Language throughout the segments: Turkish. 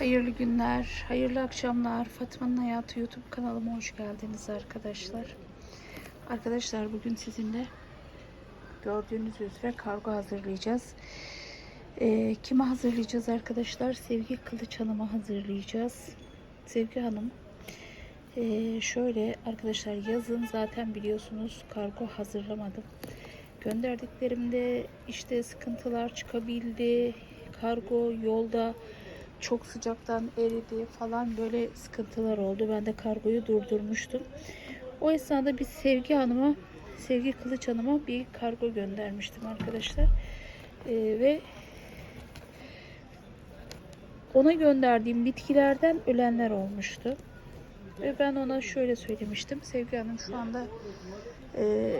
Hayırlı günler, hayırlı akşamlar. Fatma'nın Hayatı YouTube kanalıma hoş geldiniz arkadaşlar. Arkadaşlar bugün sizinle gördüğünüz üzere kargo hazırlayacağız. Ee, kime hazırlayacağız arkadaşlar? Sevgi Kılıç Hanım'a hazırlayacağız. Sevgi Hanım ee, şöyle arkadaşlar yazın zaten biliyorsunuz kargo hazırlamadım. Gönderdiklerimde işte sıkıntılar çıkabildi. Kargo yolda çok sıcaktan eridi falan böyle sıkıntılar oldu. Ben de kargoyu durdurmuştum. O esnada bir Sevgi Hanım'a, Sevgi Kılıç Hanım'a bir kargo göndermiştim arkadaşlar. Ee, ve ona gönderdiğim bitkilerden ölenler olmuştu. Ve ben ona şöyle söylemiştim. Sevgi Hanım şu anda e,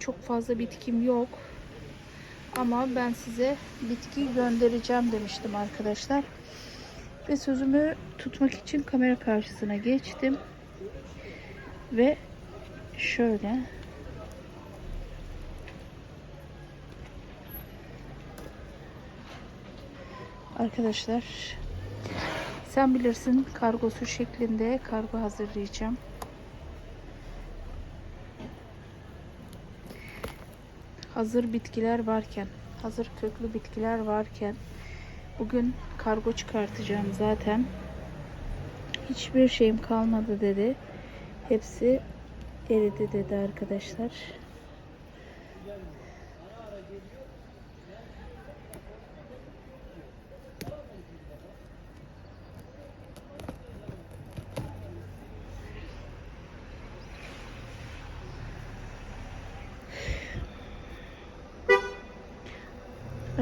çok fazla bitkim yok. Ama ben size bitki göndereceğim demiştim arkadaşlar. Ve sözümü tutmak için kamera karşısına geçtim. Ve şöyle Arkadaşlar sen bilirsin kargosu şeklinde kargo hazırlayacağım. Hazır bitkiler varken, hazır köklü bitkiler varken bugün kargo çıkartacağım zaten. Hiçbir şeyim kalmadı dedi. Hepsi eridi dedi arkadaşlar.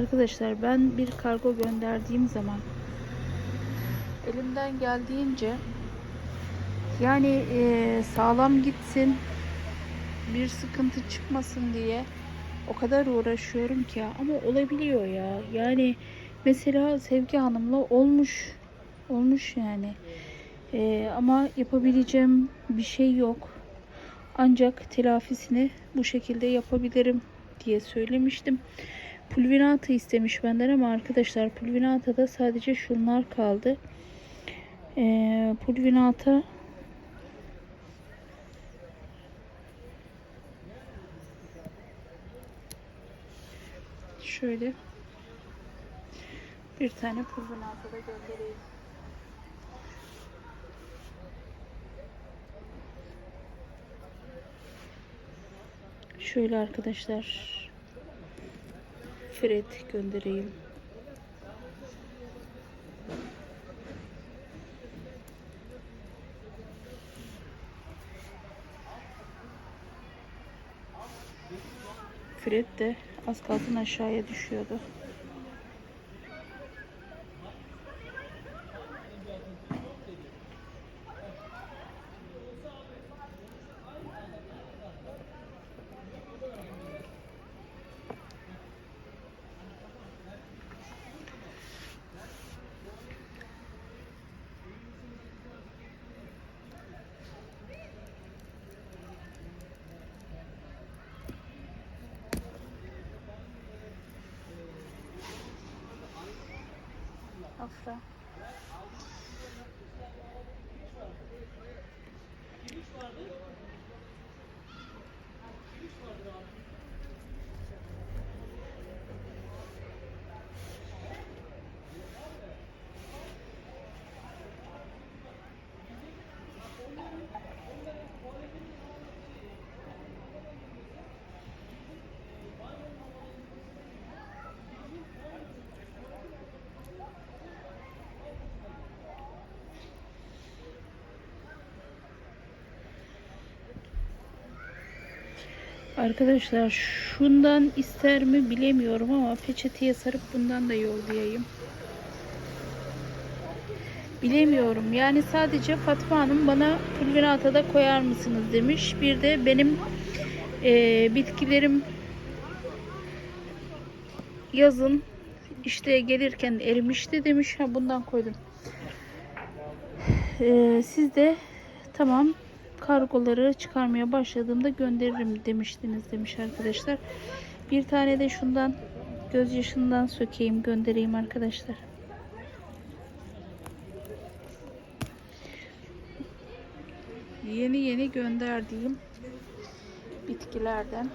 Arkadaşlar ben bir kargo gönderdiğim zaman elimden geldiğince yani e, sağlam gitsin bir sıkıntı çıkmasın diye o kadar uğraşıyorum ki ama olabiliyor ya. Yani mesela Sevgi Hanım'la olmuş olmuş yani. E, ama yapabileceğim bir şey yok. Ancak telafisini bu şekilde yapabilirim diye söylemiştim. Pulvinatı istemiş benden ama arkadaşlar pulvinatada sadece şunlar kaldı. Ee, pulvinata şöyle bir tane pulvinata da göndereyim. Şöyle arkadaşlar Fred göndereyim. Fred de az kalsın aşağıya düşüyordu. 是。Arkadaşlar şundan ister mi bilemiyorum ama peçeteye sarıp bundan da yollayayım. Bilemiyorum. Yani sadece Fatma Hanım bana pulverata da koyar mısınız demiş. Bir de benim e, bitkilerim yazın işte gelirken erimişti demiş. Ha bundan koydum. E, siz de tamam kargoları çıkarmaya başladığımda gönderirim demiştiniz demiş arkadaşlar. Bir tane de şundan gözyaşından sökeyim göndereyim arkadaşlar. Yeni yeni gönderdiğim bitkilerden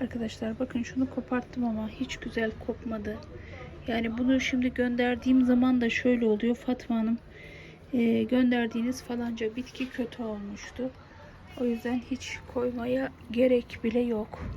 Arkadaşlar bakın şunu koparttım ama hiç güzel kopmadı. Yani bunu şimdi gönderdiğim zaman da şöyle oluyor Fatma Hanım. e, gönderdiğiniz falanca bitki kötü olmuştu. O yüzden hiç koymaya gerek bile yok.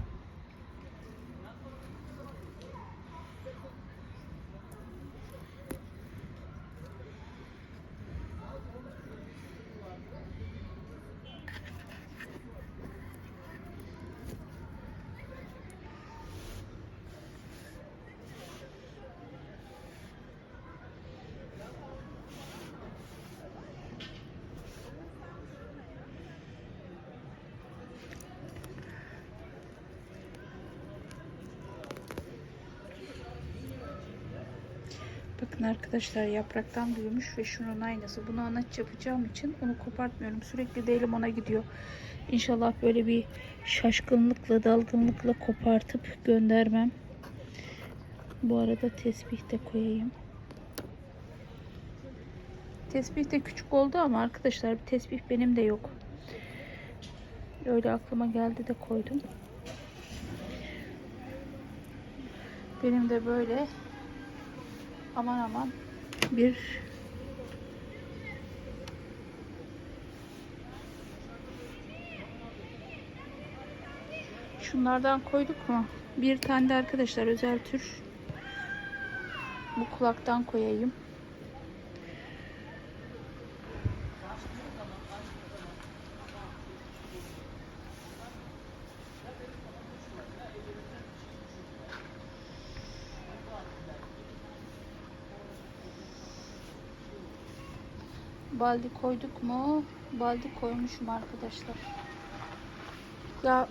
Bakın arkadaşlar yapraktan büyümüş ve şunun aynısı. Bunu anaç yapacağım için onu kopartmıyorum. Sürekli de elim ona gidiyor. İnşallah böyle bir şaşkınlıkla, dalgınlıkla kopartıp göndermem. Bu arada tesbih de koyayım. Tesbih de küçük oldu ama arkadaşlar bir tesbih benim de yok. Öyle aklıma geldi de koydum. Benim de böyle aman aman bir şunlardan koyduk mu? Bir tane de arkadaşlar özel tür bu kulaktan koyayım. Baldi koyduk mu? Baldi koymuşum arkadaşlar. Ya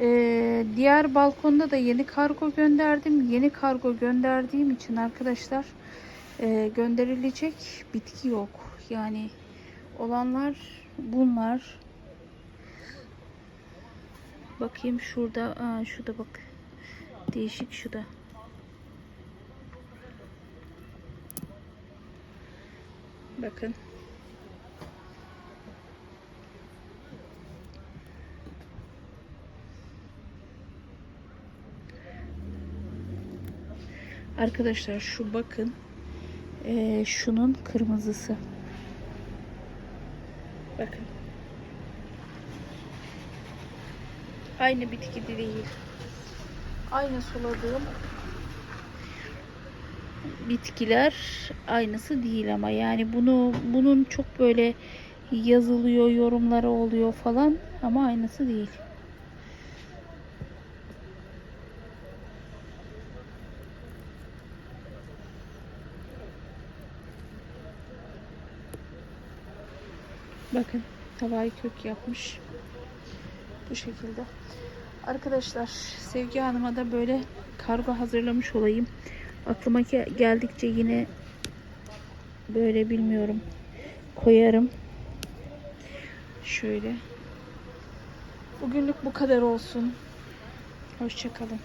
e, diğer balkonda da yeni kargo gönderdim. Yeni kargo gönderdiğim için arkadaşlar e, gönderilecek bitki yok. Yani olanlar bunlar. Bakayım şurada. Aa, şurada bak. Değişik şu da. Bakın. Arkadaşlar şu bakın. Ee, şunun kırmızısı. Bakın. Aynı bitki değil. Aynı suladığım bitkiler aynısı değil ama yani bunu bunun çok böyle yazılıyor yorumları oluyor falan ama aynısı değil. Bakın havai kök yapmış. Bu şekilde. Arkadaşlar Sevgi Hanım'a da böyle kargo hazırlamış olayım. Aklıma ge- geldikçe yine böyle bilmiyorum koyarım. Şöyle. Bugünlük bu kadar olsun. Hoşçakalın.